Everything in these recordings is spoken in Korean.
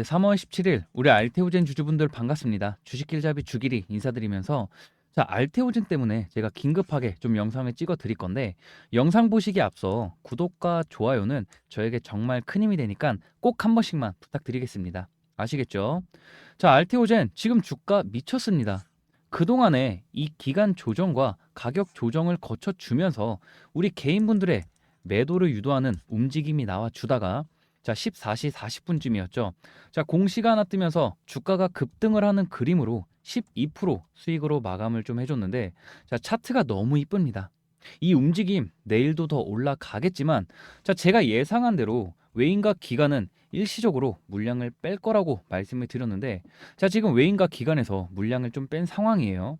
네, 3월 17일 우리 알테오젠 주주분들 반갑습니다. 주식길잡이 주길이 인사드리면서 자, 알테오젠 때문에 제가 긴급하게 좀 영상을 찍어 드릴 건데 영상 보시기 앞서 구독과 좋아요는 저에게 정말 큰 힘이 되니까 꼭 한 번씩만 부탁드리겠습니다. 아시겠죠? 자, 알테오젠 지금 주가 미쳤습니다. 그동안에 이 기간 조정과 가격 조정을 거쳐 주면서 우리 개인분들의 매도를 유도하는 움직임이 나와 주다가 자 14시 40분쯤이었죠. 자 공시가 하나 뜨면서 주가가 급등을 하는 그림으로 12% 수익으로 마감을 좀 해줬는데 자 차트가 너무 이쁩니다. 이 움직임 내일도 더 올라가겠지만 자 제가 예상한 대로 외인과 기관은 일시적으로 물량을 뺄 거라고 말씀을 드렸는데 자 지금 외인과 기관에서 물량을 좀 뺀 상황이에요.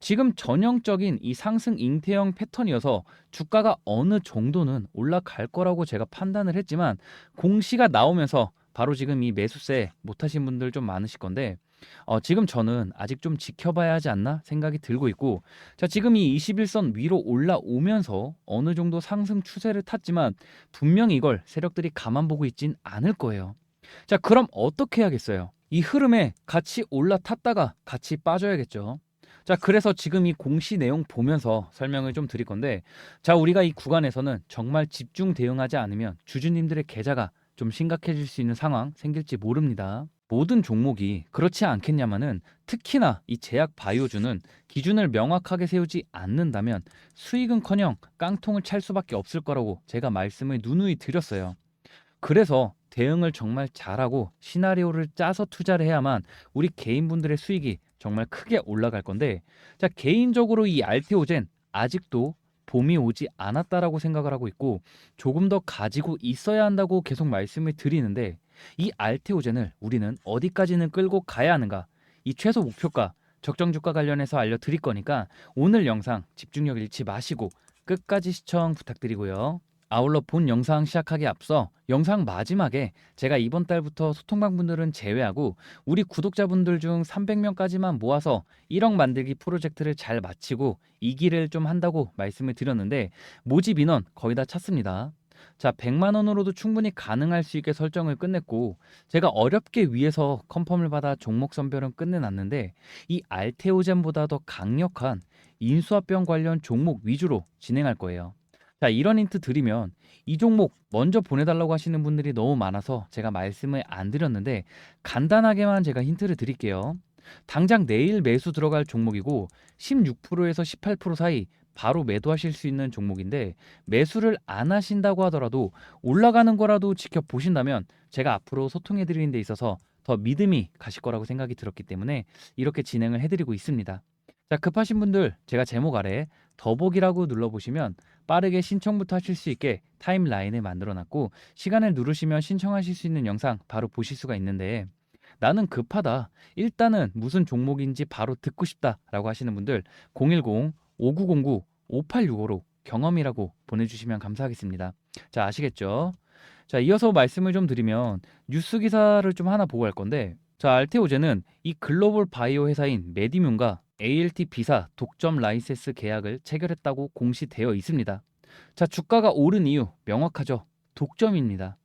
지금 전형적인 이 상승 잉태형 패턴이어서 주가가 어느 정도는 올라갈 거라고 제가 판단을 했지만 공시가 나오면서 바로 지금 이 매수세 못하신 분들 좀 많으실 건데 어, 지금 저는 아직 좀 지켜봐야 하지 않나 생각이 들고 있고 자 지금 이 21선 위로 올라오면서 어느 정도 상승 추세를 탔지만 분명히 이걸 세력들이 가만 보고 있진 않을 거예요. 자 그럼 어떻게 해야겠어요? 이 흐름에 같이 올라탔다가 같이 빠져야겠죠. 자, 그래서 지금 이 공시 내용 보면서 설명을 좀 드릴 건데, 자, 우리가 이 구간에서는 정말 집중 대응하지 않으면 주주님들의 계좌가 좀 심각해질 수 있는 상황 생길지 모릅니다. 모든 종목이 그렇지 않겠냐마는 특히나 이 제약 바이오주는 기준을 명확하게 세우지 않는다면 수익은커녕 깡통을 찰 수밖에 없을 거라고 제가 말씀을 누누이 드렸어요. 그래서 대응을 정말 잘하고 시나리오를 짜서 투자를 해야만 우리 개인분들의 수익이 정말 크게 올라갈 건데 자 개인적으로 이 알테오젠 아직도 봄이 오지 않았다라고 생각을 하고 있고 조금 더 가지고 있어야 한다고 계속 말씀을 드리는데 이 알테오젠을 우리는 어디까지는 끌고 가야 하는가 이 최소 목표가 적정 주가 관련해서 알려드릴 거니까 오늘 영상 집중력 잃지 마시고 끝까지 시청 부탁드리고요. 아울러 본 영상 시작하기 앞서 영상 마지막에 제가 이번 달부터 소통방 분들은 제외하고 우리 구독자분들 중 300명까지만 모아서 1억 만들기 프로젝트를 잘 마치고 이 길을 좀 한다고 말씀을 드렸는데 모집 인원 거의 다 찼습니다. 자, 100만 원으로도 충분히 가능할 수 있게 설정을 끝냈고 제가 어렵게 위해서 컨펌을 받아 종목 선별은 끝내놨는데 이 알테오젠보다 더 강력한 인수합병 관련 종목 위주로 진행할 거예요. 자, 이런 힌트 드리면 이 종목 먼저 보내달라고 하시는 분들이 너무 많아서 제가 말씀을 안 드렸는데 간단하게만 제가 힌트를 드릴게요. 당장 내일 매수 들어갈 종목이고 16%에서 18% 사이 바로 매도하실 수 있는 종목인데 매수를 안 하신다고 하더라도 올라가는 거라도 지켜보신다면 제가 앞으로 소통해 드리는 데 있어서 더 믿음이 가실 거라고 생각이 들었기 때문에 이렇게 진행을 해드리고 있습니다. 자, 급하신 분들 제가 제목 아래 더보기라고 눌러보시면 빠르게 신청부터 하실 수 있게 타임라인을 만들어 놨고 시간을 누르시면 신청하실 수 있는 영상 바로 보실 수가 있는데 나는 급하다. 일단은 무슨 종목인지 바로 듣고 싶다 라고 하시는 분들 010-5909-5865로 경험이라고 보내주시면 감사하겠습니다. 자 아시겠죠? 자 이어서 말씀을 좀 드리면 뉴스 기사를 좀 하나 보고 할 건데 자 알테오제는 이 글로벌 바이오 회사인 메디뮴과 ALT 비사 독점 라이센스 계약을 체결했다고 공시되어 있습니다. 자, 주가가 오른 이유 명확하죠. 독점입니다.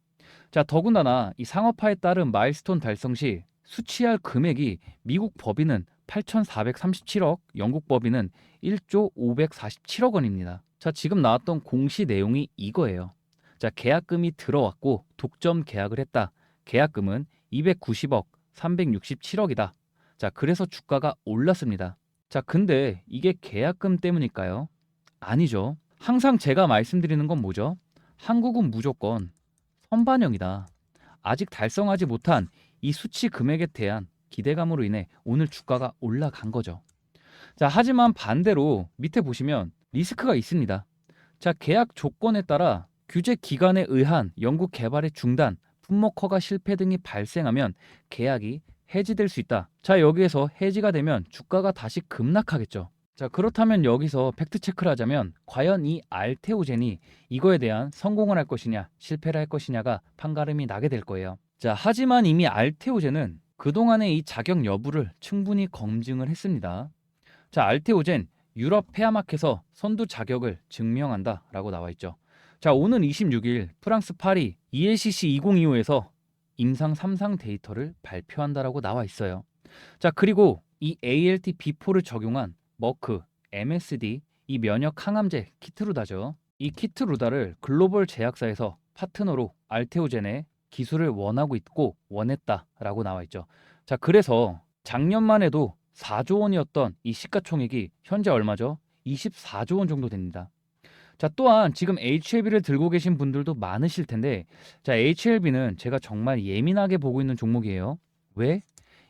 자, 더군다나 이 상업화에 따른 마일스톤 달성 시 수취할 금액이 미국 법인은 8,437억, 영국 법인은 1조 547억 원입니다. 자, 지금 나왔던 공시 내용이 이거예요. 자, 계약금이 들어왔고 독점 계약을 했다. 계약금은 290억, 367억이다. 자, 그래서 주가가 올랐습니다. 자, 근데 이게 계약금 때문일까요? 아니죠. 항상 제가 말씀드리는 건 뭐죠? 한국은 무조건 선반영이다. 아직 달성하지 못한 이 수치 금액에 대한 기대감으로 인해 오늘 주가가 올라간 거죠. 자, 하지만 반대로 밑에 보시면 리스크가 있습니다. 자, 계약 조건에 따라 규제 기관에 의한 연구 개발의 중단, 품목 허가 실패 등이 발생하면 계약이 해지될 수 있다. 자, 여기에서 해지가 되면 주가가 다시 급락하겠죠. 자, 그렇다면 여기서 팩트 체크를 하자면 과연 이 알테오젠이 이거에 대한 성공을 할 것이냐, 실패를 할 것이냐가 판가름이 나게 될 거예요. 자, 하지만 이미 알테오젠은 그동안의 이 자격 여부를 충분히 검증을 했습니다. 자, 알테오젠 유럽 폐암학에서 선두 자격을 증명한다라고 나와 있죠. 자, 오는 26일 프랑스 파리 ELCC 2025에서 임상 3상 데이터를 발표한다라고 나와 있어요. 자, 그리고 이 ALT B4를 적용한 머크, MSD, 이 면역 항암제 키트루다죠. 이 키트루다를 글로벌 제약사에서 파트너로 알테오젠의 기술을 원하고 있고 원했다라고 나와 있죠. 자, 그래서 작년만 해도 4조 원이었던 이 시가총액이 현재 얼마죠? 24조 원 정도 됩니다. 자, 또한 지금 HLB를 들고 계신 분들도 많으실 텐데, 자, HLB는 제가 정말 예민하게 보고 있는 종목이에요. 왜?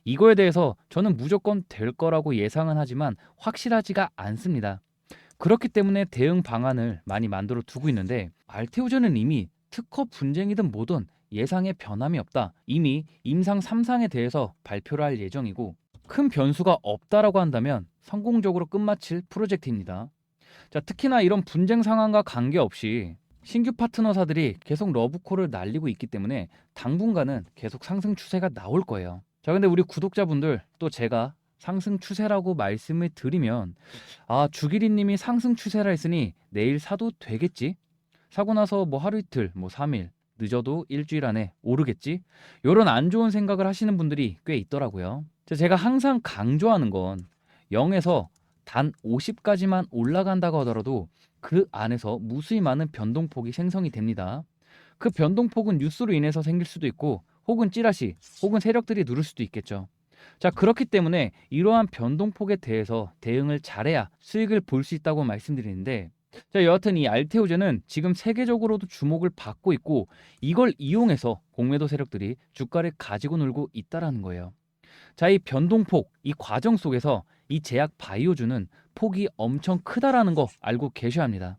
이거에 대해서 저는 무조건 될 거라고 예상은 하지만 확실하지가 않습니다. 그렇기 때문에 대응 방안을 많이 만들어 두고 있는데, 알테오전은 이미 특허 분쟁이든 뭐든 예상에 변함이 없다. 이미 임상 3상에 대해서 발표를 할 예정이고, 큰 변수가 없다라고 한다면 성공적으로 끝마칠 프로젝트입니다. 자, 특히나 이런 분쟁 상황과 관계없이 신규 파트너사들이 계속 러브콜을 날리고 있기 때문에 당분간은 계속 상승 추세가 나올 거예요. 자, 근데 우리 구독자분들 또 제가 상승 추세라고 말씀을 드리면 아, 주기리 님이 상승 추세라 했으니 내일 사도 되겠지? 사고 나서 뭐 하루 이틀, 뭐 3일, 늦어도 일주일 안에 오르겠지? 요런 안 좋은 생각을 하시는 분들이 꽤 있더라고요. 자, 제가 항상 강조하는 건 0에서 단 50까지만 올라간다고 하더라도 그 안에서 무수히 많은 변동폭이 생성이 됩니다. 그 변동폭은 뉴스로 인해서 생길 수도 있고 혹은 찌라시 혹은 세력들이 누를 수도 있겠죠. 자, 그렇기 때문에 이러한 변동폭에 대해서 대응을 잘해야 수익을 볼 수 있다고 말씀드리는데 자, 여하튼 이 알테오제는 지금 세계적으로도 주목을 받고 있고 이걸 이용해서 공매도 세력들이 주가를 가지고 놀고 있다라는 거예요. 자, 이 변동폭, 이 과정 속에서 이 제약 바이오주는 폭이 엄청 크다라는 거 알고 계셔야 합니다.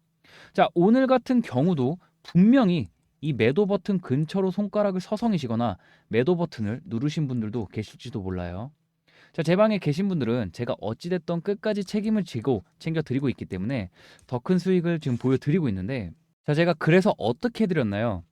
자, 오늘 같은 경우도 분명히 이 매도 버튼 근처로 손가락을 서성이시거나 매도 버튼을 누르신 분들도 계실지도 몰라요. 자, 제 방에 계신 분들은 제가 어찌됐던 끝까지 책임을 지고 챙겨드리고 있기 때문에 더 큰 수익을 지금 보여드리고 있는데, 자, 제가 그래서 어떻게 해드렸나요?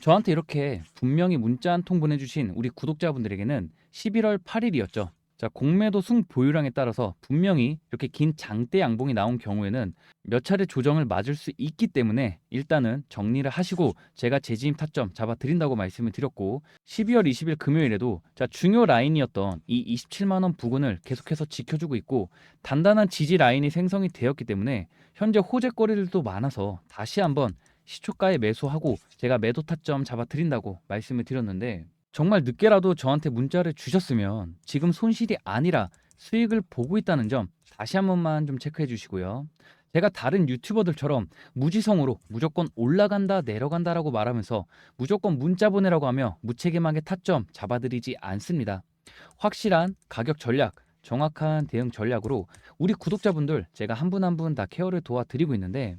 저한테 이렇게 분명히 문자 한 통 보내주신 우리 구독자분들에게는 11월 8일이었죠. 자, 공매도 승 보유량에 따라서 분명히 이렇게 긴 장대 양봉이 나온 경우에는 몇 차례 조정을 맞을 수 있기 때문에 일단은 정리를 하시고 제가 재진입 타점 잡아 드린다고 말씀을 드렸고 12월 20일 금요일에도 자, 중요 라인이었던 이 27만 원 부근을 계속해서 지켜주고 있고 단단한 지지 라인이 생성이 되었기 때문에 현재 호재거리들도 많아서 다시 한번 시초가에 매수하고 제가 매도 타점 잡아 드린다고 말씀을 드렸는데 정말 늦게라도 저한테 문자를 주셨으면 지금 손실이 아니라 수익을 보고 있다는 점 다시 한 번만 좀 체크해 주시고요. 제가 다른 유튜버들처럼 무지성으로 무조건 올라간다 내려간다라고 말하면서 무조건 문자 보내라고 하며 무책임하게 타점 잡아드리지 않습니다. 확실한 가격 전략, 정확한 대응 전략으로 우리 구독자분들 제가 한 분 한 분 다 케어를 도와드리고 있는데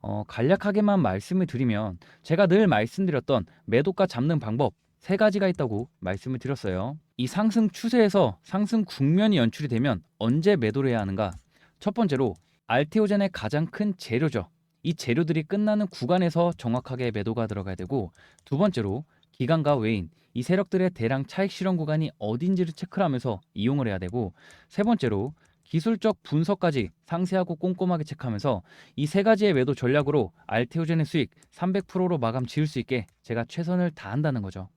어, 간략하게만 말씀을 드리면 제가 늘 말씀드렸던 매도가 잡는 방법 세 가지가 있다고 말씀을 드렸어요. 이 상승 추세에서 상승 국면이 연출이 되면 언제 매도를 해야 하는가? 첫 번째로 알테오젠의 가장 큰 재료죠. 이 재료들이 끝나는 구간에서 정확하게 매도가 들어가야 되고 두 번째로 기관과 외인 이 세력들의 대량 차익 실현 구간이 어딘지를 체크를 하면서 이용을 해야 되고 세 번째로 기술적 분석까지 상세하고 꼼꼼하게 체크하면서 이 세 가지의 매도 전략으로 알테오젠의 수익 300%로 마감 지을 수 있게 제가 최선을 다한다는 거죠.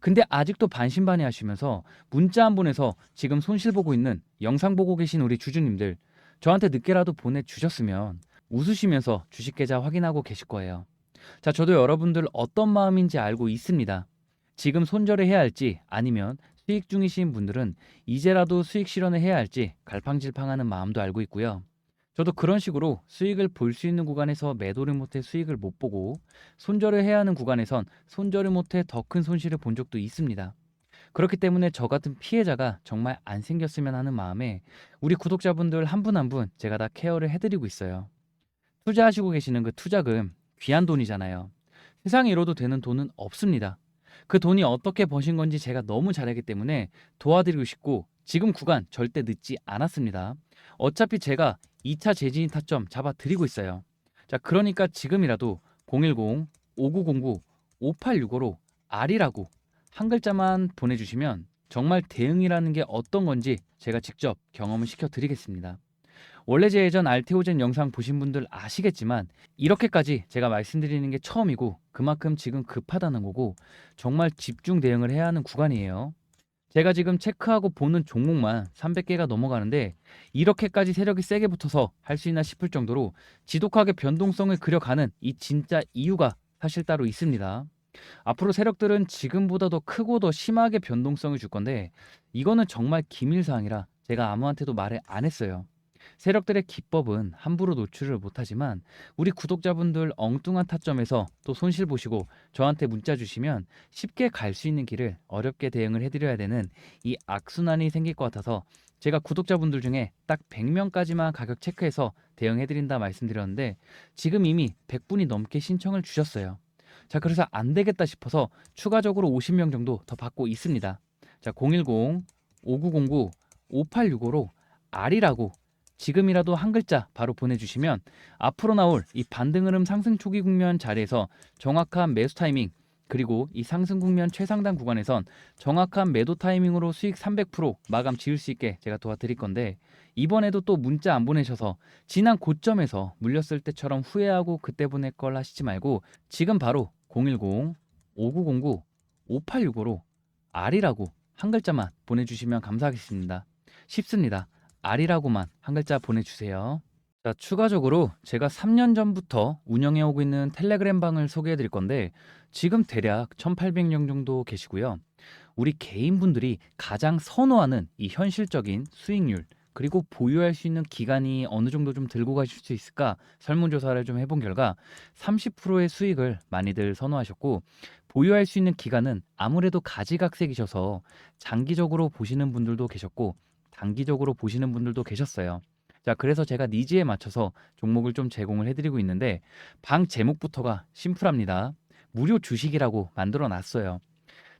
근데 아직도 반신반의 하시면서 문자 한 번에서 지금 손실 보고 있는 영상 보고 계신 우리 주주님들 저한테 늦게라도 보내주셨으면 웃으시면서 주식 계좌 확인하고 계실 거예요. 자, 저도 여러분들 어떤 마음인지 알고 있습니다. 지금 손절을 해야 할지 아니면 수익 중이신 분들은 이제라도 수익 실현을 해야 할지 갈팡질팡하는 마음도 알고 있고요. 저도 그런 식으로 수익을 볼 수 있는 구간에서 매도를 못해 수익을 못 보고 손절을 해야 하는 구간에선 손절을 못해 더 큰 손실을 본 적도 있습니다. 그렇기 때문에 저 같은 피해자가 정말 안 생겼으면 하는 마음에 우리 구독자분들 한 분 한 분 제가 다 케어를 해드리고 있어요. 투자하시고 계시는 그 투자금 귀한 돈이잖아요. 세상에 이뤄도 되는 돈은 없습니다. 그 돈이 어떻게 버신 건지 제가 너무 잘 알기 때문에 도와드리고 싶고 지금 구간 절대 늦지 않았습니다. 어차피 제가 2차 재진입 타점 잡아 드리고 있어요. 자, 그러니까 지금이라도 010-5909-5865로 R이라고 한 글자만 보내주시면 정말 대응이라는 게 어떤 건지 제가 직접 경험을 시켜 드리겠습니다. 원래 제 예전 알테오젠 영상 보신 분들 아시겠지만 이렇게까지 제가 말씀드리는 게 처음이고 그만큼 지금 급하다는 거고 정말 집중 대응을 해야 하는 구간이에요. 제가 지금 체크하고 보는 종목만 300개가 넘어가는데 이렇게까지 세력이 세게 붙어서 할 수 있나 싶을 정도로 지독하게 변동성을 그려가는 이 진짜 이유가 사실 따로 있습니다. 앞으로 세력들은 지금보다 더 크고 더 심하게 변동성을 줄 건데 이거는 정말 기밀사항이라 제가 아무한테도 말을 안 했어요. 세력들의 기법은 함부로 노출을 못하지만 우리 구독자분들 엉뚱한 타점에서 또 손실 보시고 저한테 문자 주시면 쉽게 갈 수 있는 길을 어렵게 대응을 해드려야 되는 이 악순환이 생길 것 같아서 제가 구독자분들 중에 딱 100명까지만 가격 체크해서 대응해드린다 말씀드렸는데 지금 이미 100분이 넘게 신청을 주셨어요. 자, 그래서 안 되겠다 싶어서 추가적으로 50명 정도 더 받고 있습니다. 자, 010 5909 5865로 R이라고 지금이라도 한 글자 바로 보내주시면 앞으로 나올 이 반등 흐름 상승 초기 국면 자리에서 정확한 매수 타이밍 그리고 이 상승 국면 최상단 구간에선 정확한 매도 타이밍으로 수익 300% 마감 지을 수 있게 제가 도와드릴 건데 이번에도 또 문자 안 보내셔서 지난 고점에서 물렸을 때처럼 후회하고 그때 보낼 걸 하시지 말고 지금 바로 010 5909 5865로 R이라고 한 글자만 보내주시면 감사하겠습니다. 쉽습니다. R이라고만 한 글자 보내주세요. 자, 추가적으로 제가 3년 전부터 운영해 오고 있는 텔레그램 방을 소개해 드릴 건데 지금 대략 1,800명 정도 계시고요. 우리 개인분들이 가장 선호하는 이 현실적인 수익률 그리고 보유할 수 있는 기간이 어느 정도 좀 들고 가실 수 있을까 설문조사를 좀 해본 결과 30%의 수익을 많이들 선호하셨고 보유할 수 있는 기간은 아무래도 가지각색이셔서 장기적으로 보시는 분들도 계셨고 단기적으로 보시는 분들도 계셨어요. 자, 그래서 제가 니즈에 맞춰서 종목을 좀 제공을 해드리고 있는데 방 제목부터가 심플합니다. 무료 주식이라고 만들어 놨어요.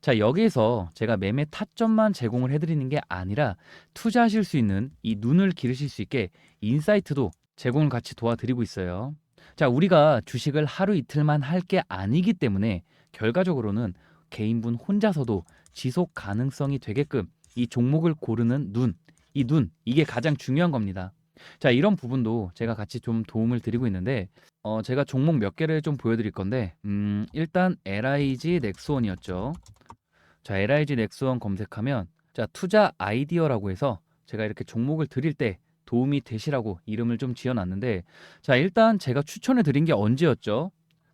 자, 여기에서 제가 매매 타점만 제공을 해드리는 게 아니라 투자하실 수 있는 이 눈을 기르실 수 있게 인사이트도 제공을 같이 도와드리고 있어요. 자, 우리가 주식을 하루 이틀만 할 게 아니기 때문에 결과적으로는 개인분 혼자서도 지속 가능성이 되게끔 이 종목을 고르는 눈, 이 눈, 이게 가장 중요한 겁니다. 자, 이런 부분도 제가 같이 좀 도움을 드리고 있는데, 어, 제가 종목 몇 개를 좀 보여드릴 건데, 음, 일단 LIG 넥스원이었죠. 자, LIG 넥스원 검색하면, 자, 투자 아이디어라고 해서 제가 이렇게 종목을 드릴 때 도움이 되시라고 이름을 좀 지어놨는데, 자, 일단 제가 추천해 드린 게 언제였죠?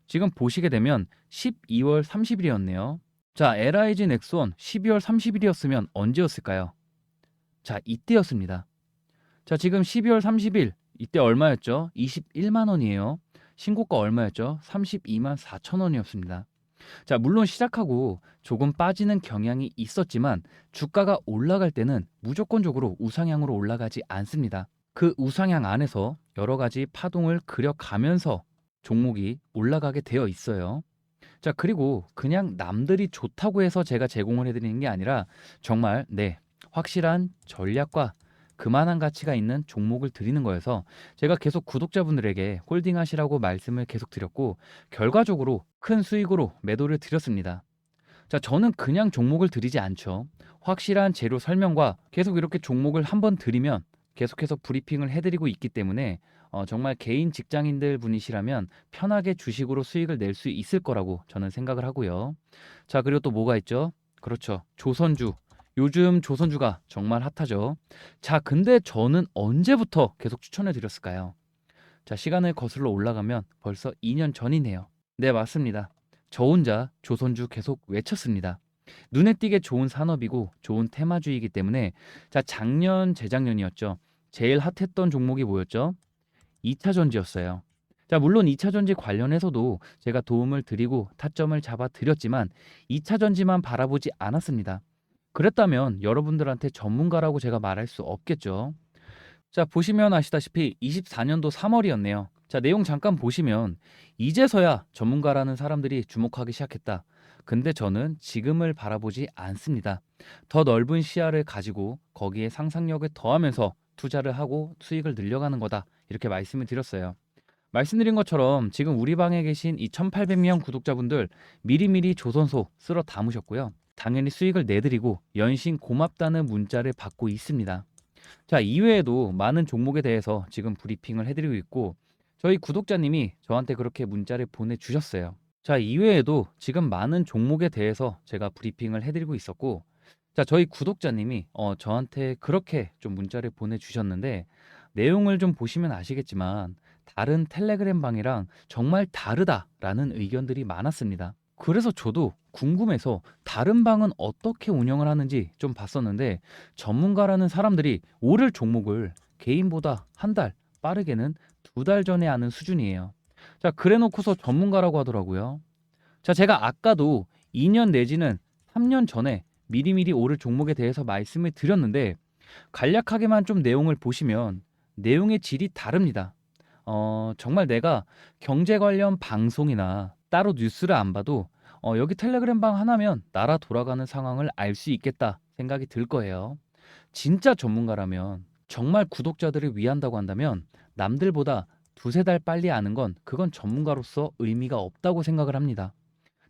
지금 보시게 되면 12월 30일이었네요. 자, LIG 넥스원 12월 30일이었으면 언제였을까요? 자, 이때였습니다. 자, 지금 12월 30일 이때 얼마였죠? 21만 원이에요. 신고가 얼마였죠? 32만 4천 원이었습니다. 자, 물론 시작하고 조금 빠지는 경향이 있었지만 주가가 올라갈 때는 무조건적으로 우상향으로 올라가지 않습니다. 그 우상향 안에서 여러 가지 파동을 그려가면서 종목이 올라가게 되어 있어요. 자, 그리고 그냥 남들이 좋다고 해서 제가 제공을 해드리는 게 아니라 정말 네, 확실한 전략과 그만한 가치가 있는 종목을 드리는 거여서 제가 계속 구독자분들에게 홀딩 하시라고 말씀을 계속 드렸고 결과적으로 큰 수익으로 매도를 드렸습니다. 자, 저는 그냥 종목을 드리지 않죠. 확실한 재료 설명과 계속 이렇게 종목을 한번 드리면 계속해서 브리핑을 해드리고 있기 때문에 어, 정말 개인 직장인들 분이시라면 편하게 주식으로 수익을 낼 수 있을 거라고 저는 생각을 하고요. 자, 그리고 또 뭐가 있죠? 그렇죠. 조선주. 요즘 조선주가 정말 핫하죠. 자, 근데 저는 언제부터 계속 추천해 드렸을까요? 자, 시간을 거슬러 올라가면 벌써 2년 전이네요. 네, 맞습니다. 저 혼자 조선주 계속 외쳤습니다. 눈에 띄게 좋은 산업이고 좋은 테마주의이기 때문에 자, 작년, 재작년이었죠. 제일 핫했던 종목이 뭐였죠? 2차 전지였어요. 자, 물론 2차 전지 관련해서도 제가 도움을 드리고 타점을 잡아 드렸지만 2차 전지만 바라보지 않았습니다. 그랬다면 여러분들한테 전문가라고 제가 말할 수 없겠죠. 자, 보시면 아시다시피 24년도 3월이었네요. 자, 내용 잠깐 보시면 이제서야 전문가라는 사람들이 주목하기 시작했다. 근데 저는 지금을 바라보지 않습니다. 더 넓은 시야를 가지고 거기에 상상력을 더하면서 투자를 하고 수익을 늘려가는 거다. 이렇게 말씀을 드렸어요. 말씀드린 것처럼 지금 우리 방에 계신 이 1800명 구독자분들 미리미리 조선소 쓸어 담으셨고요. 당연히 수익을 내드리고 연신 고맙다는 문자를 받고 있습니다. 자, 이외에도 많은 종목에 대해서 지금 브리핑을 해드리고 있고, 저희 구독자님이 저한테 그렇게 문자를 보내주셨어요. 자, 이외에도 지금 많은 종목에 대해서 제가 브리핑을 해드리고 있었고, 자, 저희 구독자님이 어, 저한테 그렇게 좀 문자를 보내주셨는데, 내용을 좀 보시면 아시겠지만, 다른 텔레그램 방이랑 정말 다르다라는 의견들이 많았습니다. 그래서 저도 궁금해서 다른 방은 어떻게 운영을 하는지 좀 봤었는데 전문가라는 사람들이 오를 종목을 개인보다 한 달 빠르게는 두 달 전에 아는 수준이에요. 자, 그래 놓고서 전문가라고 하더라고요. 자, 제가 아까도 2년 내지는 3년 전에 미리미리 오를 종목에 대해서 말씀을 드렸는데 간략하게만 좀 내용을 보시면 내용의 질이 다릅니다. 어, 정말 내가 경제 관련 방송이나 따로 뉴스를 안 봐도 어, 여기 텔레그램 방 하나면 나라 돌아가는 상황을 알 수 있겠다 생각이 들 거예요. 진짜 전문가라면 정말 구독자들을 위한다고 한다면 남들보다 두세 달 빨리 아는 건 그건 전문가로서 의미가 없다고 생각을 합니다.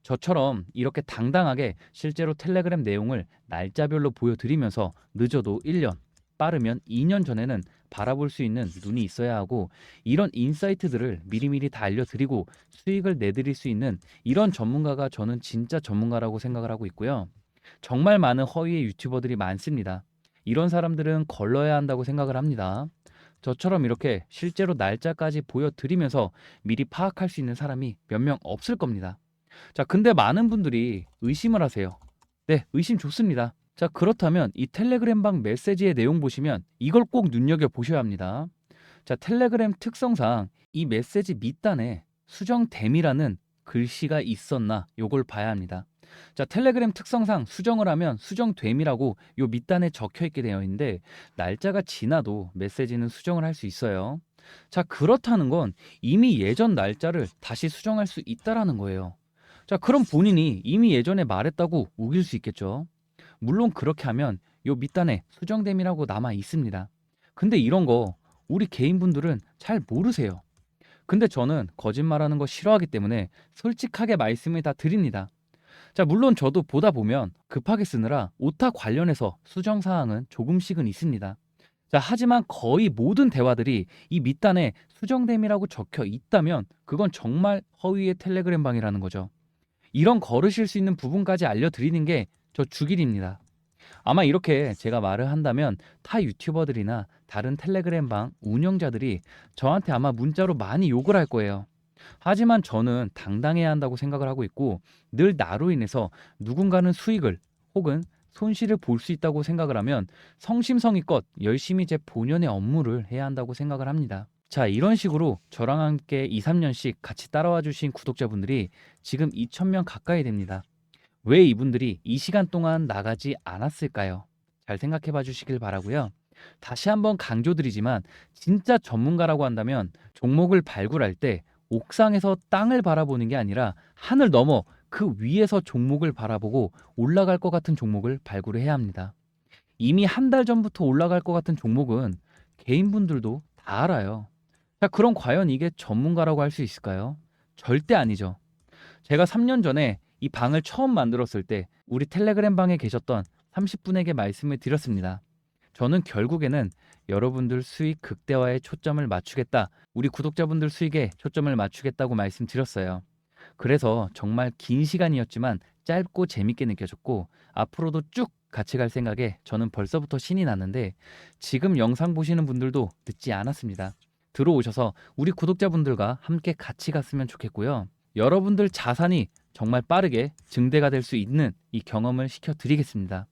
저처럼 이렇게 당당하게 실제로 텔레그램 내용을 날짜별로 보여드리면서 늦어도 1년, 빠르면 2년 전에는 바라볼 수 있는 눈이 있어야 하고 이런 인사이트들을 미리미리 다 알려드리고 수익을 내드릴 수 있는 이런 전문가가 저는 진짜 전문가라고 생각을 하고 있고요. 정말 많은 허위의 유튜버들이 많습니다. 이런 사람들은 걸러야 한다고 생각을 합니다. 저처럼 이렇게 실제로 날짜까지 보여드리면서 미리 파악할 수 있는 사람이 몇 명 없을 겁니다. 자, 근데 많은 분들이 의심을 하세요. 네, 의심 좋습니다. 자, 그렇다면 이 텔레그램 방 메시지의 내용 보시면 이걸 꼭 눈여겨 보셔야 합니다. 자, 텔레그램 특성상 이 메시지 밑단에 수정됨이라는 글씨가 있었나 요걸 봐야 합니다. 자, 텔레그램 특성상 수정을 하면 수정됨이라고 요 밑단에 적혀 있게 되어 있는데 날짜가 지나도 메시지는 수정을 할 수 있어요. 자, 그렇다는 건 이미 예전 날짜를 다시 수정할 수 있다라는 거예요. 자, 그럼 본인이 이미 예전에 말했다고 우길 수 있겠죠. 물론 그렇게 하면 요 밑단에 수정됨이라고 남아 있습니다. 근데 이런 거 우리 개인분들은 잘 모르세요. 근데 저는 거짓말하는 거 싫어하기 때문에 솔직하게 말씀을 다 드립니다. 자, 물론 저도 보다 보면 급하게 쓰느라 오타 관련해서 수정 사항은 조금씩은 있습니다. 자, 하지만 거의 모든 대화들이 이 밑단에 수정됨이라고 적혀 있다면 그건 정말 허위의 텔레그램 방이라는 거죠. 이런 걸으실 수 있는 부분까지 알려드리는 게 저 주길입니다. 아마 이렇게 제가 말을 한다면 타 유튜버들이나 다른 텔레그램 방 운영자들이 저한테 아마 문자로 많이 욕을 할 거예요. 하지만 저는 당당해야 한다고 생각을 하고 있고 늘 나로 인해서 누군가는 수익을 혹은 손실을 볼 수 있다고 생각을 하면 성심성의껏 열심히 제 본연의 업무를 해야 한다고 생각을 합니다. 자, 이런 식으로 저랑 함께 2, 3년씩 같이 따라와 주신 구독자분들이 지금 2,000명 가까이 됩니다. 왜 이분들이 이 시간 동안 나가지 않았을까요? 잘 생각해 봐 주시길 바라고요. 다시 한번 강조드리지만 진짜 전문가라고 한다면 종목을 발굴할 때 옥상에서 땅을 바라보는 게 아니라 하늘 넘어 그 위에서 종목을 바라보고 올라갈 것 같은 종목을 발굴을 해야 합니다. 이미 한 달 전부터 올라갈 것 같은 종목은 개인분들도 다 알아요. 자, 그럼 과연 이게 전문가라고 할 수 있을까요? 절대 아니죠. 제가 3년 전에 이 방을 처음 만들었을 때 우리 텔레그램 방에 계셨던 30분에게 말씀을 드렸습니다. 저는 결국에는 여러분들 수익 극대화에 초점을 맞추겠다. 우리 구독자분들 수익에 초점을 맞추겠다고 말씀드렸어요. 그래서 정말 긴 시간이었지만 짧고 재밌게 느껴졌고 앞으로도 쭉 같이 갈 생각에 저는 벌써부터 신이 났는데 지금 영상 보시는 분들도 늦지 않았습니다. 들어오셔서 우리 구독자분들과 함께 같이 갔으면 좋겠고요. 여러분들 자산이 정말 빠르게 증대가 될 수 있는 이 경험을 시켜드리겠습니다.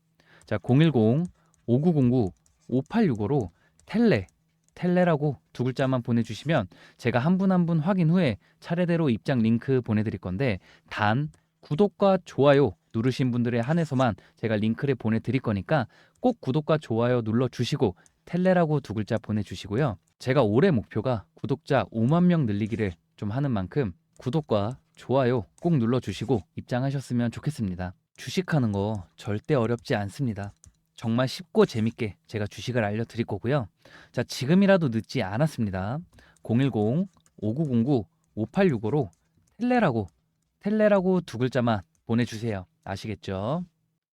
자, 010-5909-5865로 텔레, 텔레라고 두 글자만 보내주시면 제가 한 분 한 분 확인 후에 차례대로 입장 링크 보내드릴 건데 단 구독과 좋아요 누르신 분들에 한해서만 제가 링크를 보내드릴 거니까 꼭 구독과 좋아요 눌러주시고 텔레라고 두 글자 보내주시고요. 제가 올해 목표가 구독자 5만 명 늘리기를 좀 하는 만큼 구독과 좋아요 꼭 눌러주시고 입장하셨으면 좋겠습니다. 주식하는 거 절대 어렵지 않습니다. 정말 쉽고 재밌게 제가 주식을 알려드릴 거고요. 자, 지금이라도 늦지 않았습니다. 010-5909-5865로 텔레라고, 텔레라고 두 글자만 보내주세요. 아시겠죠?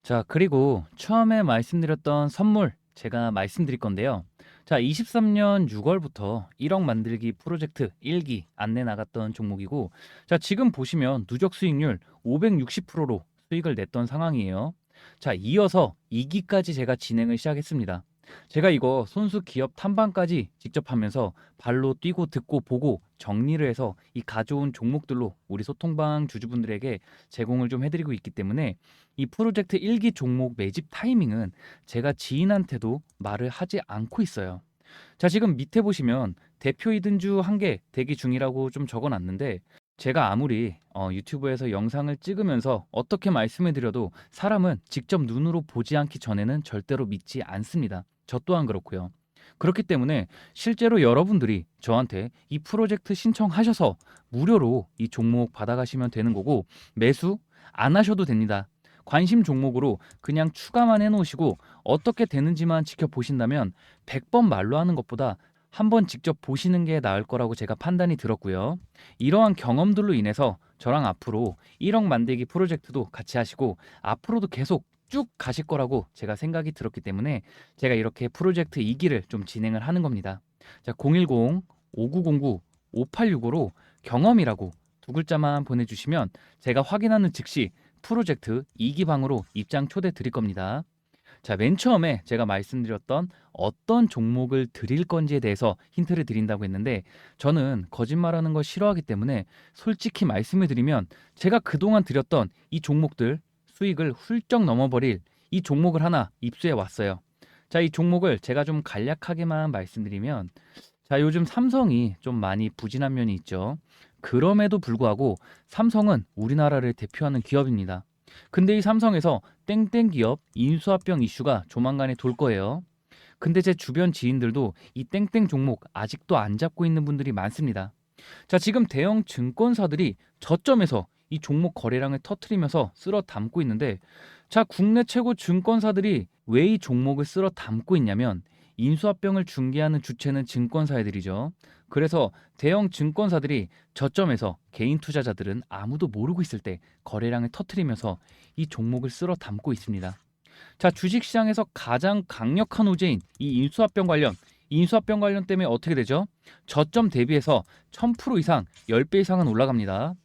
자, 그리고 처음에 말씀드렸던 선물 제가 말씀드릴 건데요. 자, 23년 6월부터 1억 만들기 프로젝트 1기 안내 나갔던 종목이고, 자, 지금 보시면 누적 수익률 560%로 수익을 냈던 상황이에요. 자, 이어서 2기까지 제가 진행을 시작했습니다. 제가 이거 손수 기업 탐방까지 직접 하면서 발로 뛰고 듣고 보고 정리를 해서 이 가져온 종목들로 우리 소통방 주주분들에게 제공을 좀 해드리고 있기 때문에 이 프로젝트 1기 종목 매집 타이밍은 제가 지인한테도 말을 하지 않고 있어요. 자, 지금 밑에 보시면 대표 이든주 한 개 대기 중이라고 좀 적어 놨는데 제가 아무리 어, 유튜브에서 영상을 찍으면서 어떻게 말씀을 드려도 사람은 직접 눈으로 보지 않기 전에는 절대로 믿지 않습니다. 저 또한 그렇고요. 그렇기 때문에 실제로 여러분들이 저한테 이 프로젝트 신청하셔서 무료로 이 종목 받아가시면 되는 거고 매수 안 하셔도 됩니다. 관심 종목으로 그냥 추가만 해놓으시고 어떻게 되는지만 지켜보신다면 100번 말로 하는 것보다 한번 직접 보시는 게 나을 거라고 제가 판단이 들었고요. 이러한 경험들로 인해서 저랑 앞으로 1억 만들기 프로젝트도 같이 하시고 앞으로도 계속 쭉 가실 거라고 제가 생각이 들었기 때문에 제가 이렇게 프로젝트 2기를 좀 진행을 하는 겁니다. 자, 010-5909-5865로 경험이라고 두 글자만 보내주시면 제가 확인하는 즉시 프로젝트 2기 방으로 입장 초대 드릴 겁니다. 자, 맨 처음에 제가 말씀드렸던 어떤 종목을 드릴 건지에 대해서 힌트를 드린다고 했는데 저는 거짓말하는 걸 싫어하기 때문에 솔직히 말씀을 드리면 제가 그동안 드렸던 이 종목들 수익을 훌쩍 넘어버릴 이 종목을 하나 입수해 왔어요. 자, 이 종목을 제가 좀 간략하게만 말씀드리면 자, 요즘 삼성이 좀 많이 부진한 면이 있죠. 그럼에도 불구하고 삼성은 우리나라를 대표하는 기업입니다. 근데 이 삼성에서 땡땡 기업 인수합병 이슈가 조만간에 돌 거예요. 근데 제 주변 지인들도 이 땡땡 종목 아직도 안 잡고 있는 분들이 많습니다. 자, 지금 대형 증권사들이 저점에서 이 종목 거래량을 터트리면서 쓸어 담고 있는데 자, 국내 최고 증권사들이 왜 이 종목을 쓸어 담고 있냐면 인수합병을 중개하는 주체는 증권사들이죠. 그래서 대형 증권사들이 저점에서 개인 투자자들은 아무도 모르고 있을 때 거래량을 터트리면서 이 종목을 쓸어 담고 있습니다. 자, 주식시장에서 가장 강력한 호재인 이 인수합병 관련 인수합병 관련 때문에 어떻게 되죠? 저점 대비해서 1000% 이상 10배 이상은 올라갑니다.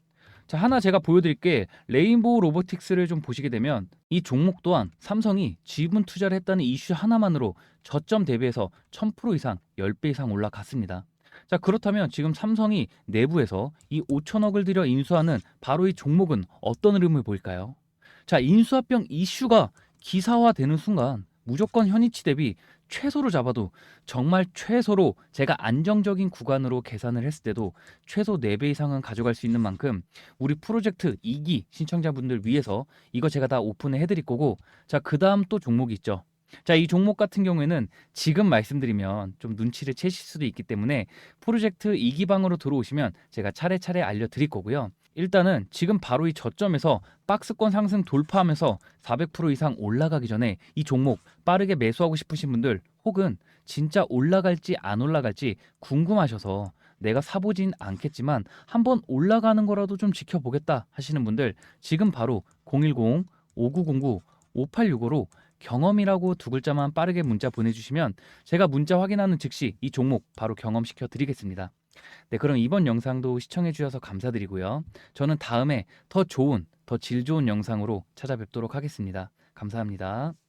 자, 하나 제가 보여드릴게 레인보우 로보틱스를 좀 보시게 되면 이 종목 또한 삼성이 지분 투자를 했다는 이슈 하나만으로 저점 대비해서 1000% 이상 10배 이상 올라갔습니다. 자, 그렇다면 지금 삼성이 내부에서 이 5천억을 들여 인수하는 바로 이 종목은 어떤 흐름을 보일까요? 자, 인수합병 이슈가 기사화되는 순간 무조건 현위치 대비 최소로 잡아도 정말 최소로 제가 안정적인 구간으로 계산을 했을 때도 최소 4배 이상은 가져갈 수 있는 만큼 우리 프로젝트 2기 신청자분들 위해서 이거 제가 다 오픈을 해드릴 거고 자 그 다음 또 종목이 있죠. 자 이 종목 같은 경우에는 지금 말씀드리면 좀 눈치를 채실 수도 있기 때문에 프로젝트 2기 방으로 들어오시면 제가 차례차례 알려드릴 거고요 일단은 지금 바로 이 저점에서 박스권 상승 돌파하면서 400% 이상 올라가기 전에 이 종목 빠르게 매수하고 싶으신 분들 혹은 진짜 올라갈지 안 올라갈지 궁금하셔서 내가 사보진 않겠지만 한번 올라가는 거라도 좀 지켜보겠다 하시는 분들 지금 바로 010-5909-5865로 경험이라고 두 글자만 빠르게 문자 보내주시면 제가 문자 확인하는 즉시 이 종목 바로 경험시켜 드리겠습니다. 네, 그럼 이번 영상도 시청해 주셔서 감사드리고요. 저는 다음에 더 좋은, 더 질 좋은 영상으로 찾아뵙도록 하겠습니다. 감사합니다.